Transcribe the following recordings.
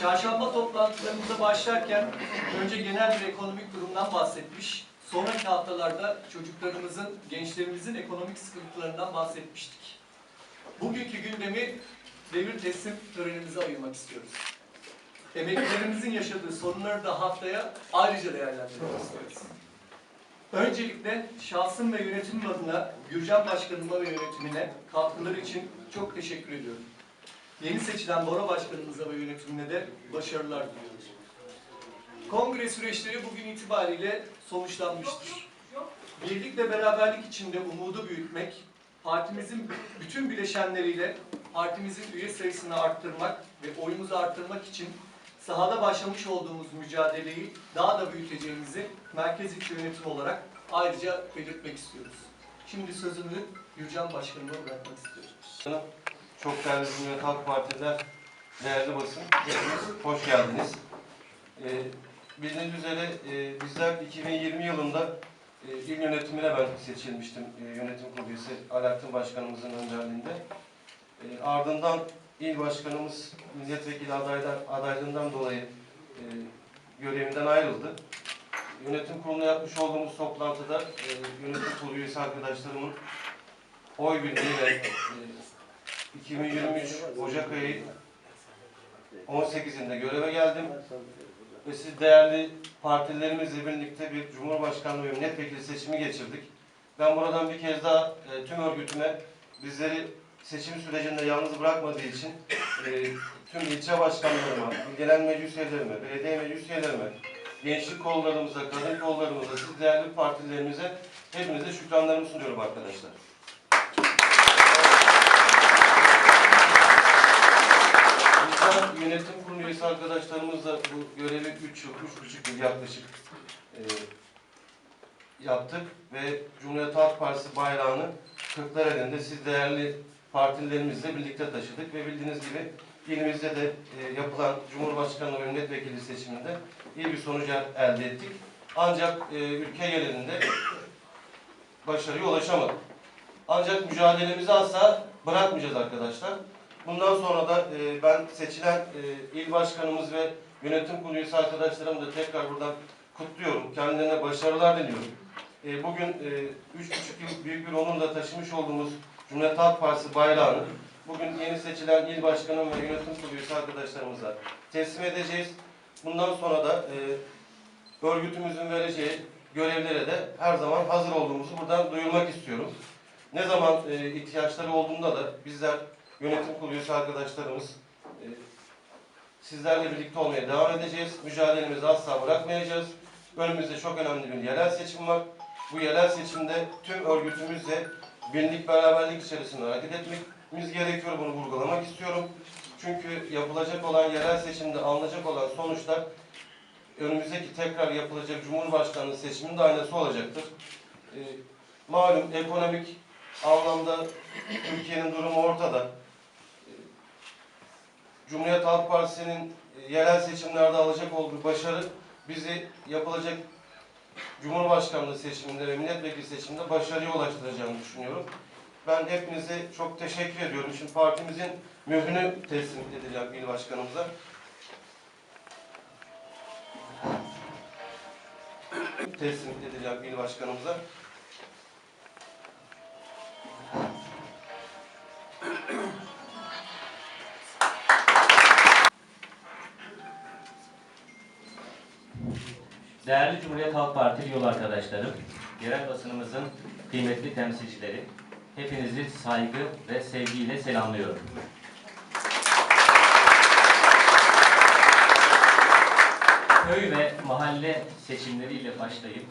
Çarşamba toplantılarımıza başlarken önce genel bir ekonomik durumdan bahsetmiş, sonraki haftalarda çocuklarımızın, gençlerimizin ekonomik sıkıntılarından bahsetmiştik. Bugünkü gündemi devir teslim törenimize ayırmak istiyoruz. Emeklilerimizin yaşadığı sorunları da haftaya ayrıca değerlendirmek istiyoruz. Öncelikle şahsım ve yönetimim adına Gürcan Başkanıma ve yönetimine katkıları için çok teşekkür ediyorum. Yeni seçilen Bora Başkanımıza ve yönetimine de başarılar diliyoruz. Kongre süreçleri bugün itibariyle sonuçlanmıştır. Birlik ve beraberlik içinde umudu büyütmek, partimizin bütün bileşenleriyle partimizin üye sayısını arttırmak ve oyumuzu arttırmak için sahada başlamış olduğumuz mücadeleyi daha da büyüteceğimizi merkez içi yönetim olarak ayrıca belirtmek istiyoruz. Şimdi sözümü Gürcan Başkanıma bırakmak istiyorum. Çok değerli Cumhuriyet Halk Partiler, değerli basın, hoş geldiniz. Ee, bildiğiniz üzere e, bizler 2020 yılında e, il yönetimine ben seçilmiştim. E, yönetim kurulu üyesi Alaaddin Başkanımızın önderliğinde. E, ardından il başkanımız milletvekili adaylar, adaylığından dolayı e, görevinden ayrıldı. Yönetim kuruluna yapmış olduğumuz toplantıda e, yönetim kurulu üyesi arkadaşlarımın oy birliğiyle e, 2023 Ocak ayı 18'inde göreve geldim ve siz değerli partilerimizle birlikte bir Cumhurbaşkanlığı ve milletvekili seçimi geçirdik. Ben buradan bir kez daha e, tüm örgütüme bizleri seçim sürecinde yalnız bırakmadığı için e, tüm ilçe başkanlarıma, il genel meclis üyelerime, belediye meclis üyelerime, gençlik kollarımıza, kadın kollarımıza, siz değerli partilerimize hepinize şükranlarımı sunuyorum arkadaşlar. Yönetim kurulu üyesi arkadaşlarımızla bu görevi 3 yıl, 3,5 yıl yaklaşık e, yaptık ve Cumhuriyet Halk Partisi bayrağını Kırklareli'nde siz değerli partilerimizle birlikte taşıdık ve bildiğiniz gibi ilimizde de e, yapılan Cumhurbaşkanlığı ve milletvekili seçiminde iyi bir sonuç el- elde ettik. Ancak e, ülke genelinde başarıya ulaşamadık. Ancak mücadelemizi asla bırakmayacağız arkadaşlar. Bundan sonra da e, ben seçilen e, il başkanımız ve yönetim kurulu üyesi arkadaşlarımı da tekrar buradan kutluyorum. Kendilerine başarılar diliyorum. E, bugün e, üç buçuk yıl büyük bir onurla taşımış olduğumuz Cumhuriyet Halk Partisi bayrağını bugün yeni seçilen il başkanım ve yönetim kurulu üyesi arkadaşlarımıza teslim edeceğiz. Bundan sonra da e, örgütümüzün vereceği görevlere de her zaman hazır olduğumuzu buradan duyurmak istiyorum. Ne zaman e, ihtiyaçları olduğunda da bizler yönetim kurulu arkadaşlarımız e, sizlerle birlikte olmaya devam edeceğiz. Mücadelemizi asla bırakmayacağız. Önümüzde çok önemli bir yerel seçim var. Bu yerel seçimde tüm örgütümüzle birlik beraberlik içerisinde hareket etmemiz gerekiyor. Bunu vurgulamak istiyorum. Çünkü yapılacak olan yerel seçimde alınacak olan sonuçlar önümüzdeki tekrar yapılacak Cumhurbaşkanlığı seçiminin de aynısı olacaktır. E, malum ekonomik anlamda Türkiye'nin durumu ortada. Cumhuriyet Halk Partisi'nin e, yerel seçimlerde alacak olduğu başarı bizi yapılacak Cumhurbaşkanlığı seçiminde ve milletvekili seçiminde başarıya ulaştıracağını düşünüyorum. Ben hepinize çok teşekkür ediyorum. Şimdi partimizin mührünü teslim edeceğim il başkanımıza. teslim edeceğim il başkanımıza. Değerli Cumhuriyet Halk Partili yol arkadaşlarım, yerel basınımızın kıymetli temsilcileri, hepinizi saygı ve sevgiyle selamlıyorum. Köy ve mahalle seçimleriyle başlayıp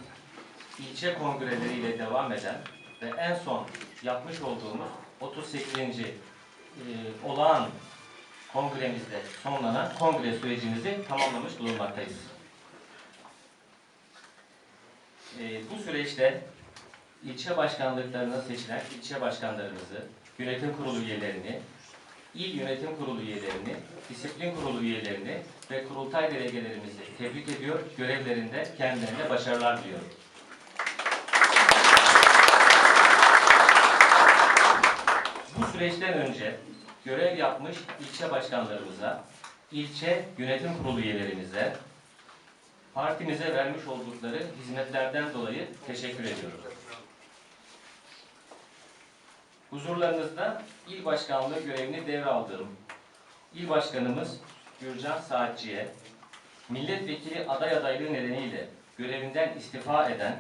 ilçe kongreleriyle devam eden ve en son yapmış olduğumuz 38. e, olağan kongremizde sonlanan kongre sürecimizi tamamlamış bulunmaktayız. Ee, bu süreçte ilçe başkanlıklarına seçilen ilçe başkanlarımızı, yönetim kurulu üyelerini, il yönetim kurulu üyelerini, disiplin kurulu üyelerini ve kurultay delegelerimizi tebrik ediyor, görevlerinde kendilerine başarılar diliyorum. Bu süreçten önce görev yapmış ilçe başkanlarımıza ilçe yönetim kurulu üyelerimize, partimize vermiş oldukları hizmetlerden dolayı teşekkür ediyorum. Huzurlarınızda il başkanlığı görevini devraldığım il başkanımız Gürcan Saatçı'ya, milletvekili aday adaylığı nedeniyle görevinden istifa eden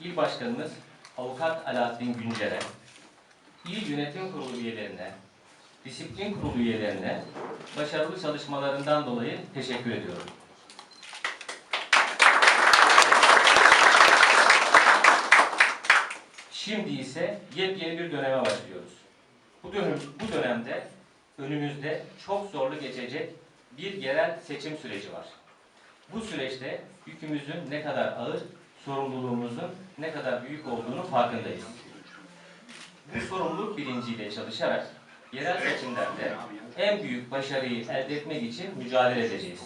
il başkanımız Avukat Alaaddin Güncer'e, il yönetim kurulu üyelerine, disiplin kurulu üyelerine başarılı çalışmalarından dolayı teşekkür ediyorum. Şimdi ise yepyeni bir döneme başlıyoruz. Bu, dönem, bu dönemde önümüzde çok zorlu geçecek bir yerel seçim süreci var. Bu süreçte yükümüzün ne kadar ağır, sorumluluğumuzun ne kadar büyük olduğunu farkındayız. Bu sorumluluk bilinciyle çalışarak yerel seçimlerde en büyük başarıyı elde etmek için mücadele edeceğiz.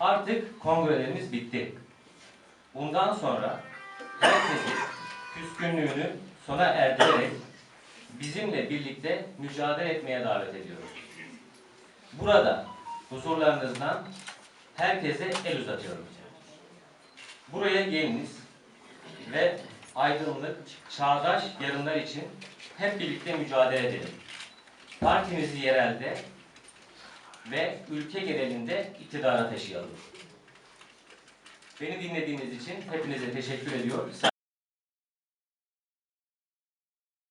Artık kongrelerimiz bitti. Bundan sonra herkesin küskünlüğünü sona erdirerek bizimle birlikte mücadele etmeye davet ediyoruz. Burada huzurlarınızdan herkese el uzatıyorum. Buraya geliniz ve aydınlık, çağdaş yarınlar için hep birlikte mücadele edelim. Partimizi yerelde ve ülke genelinde iktidara taşıyalım. Beni dinlediğiniz için hepinize teşekkür ediyor.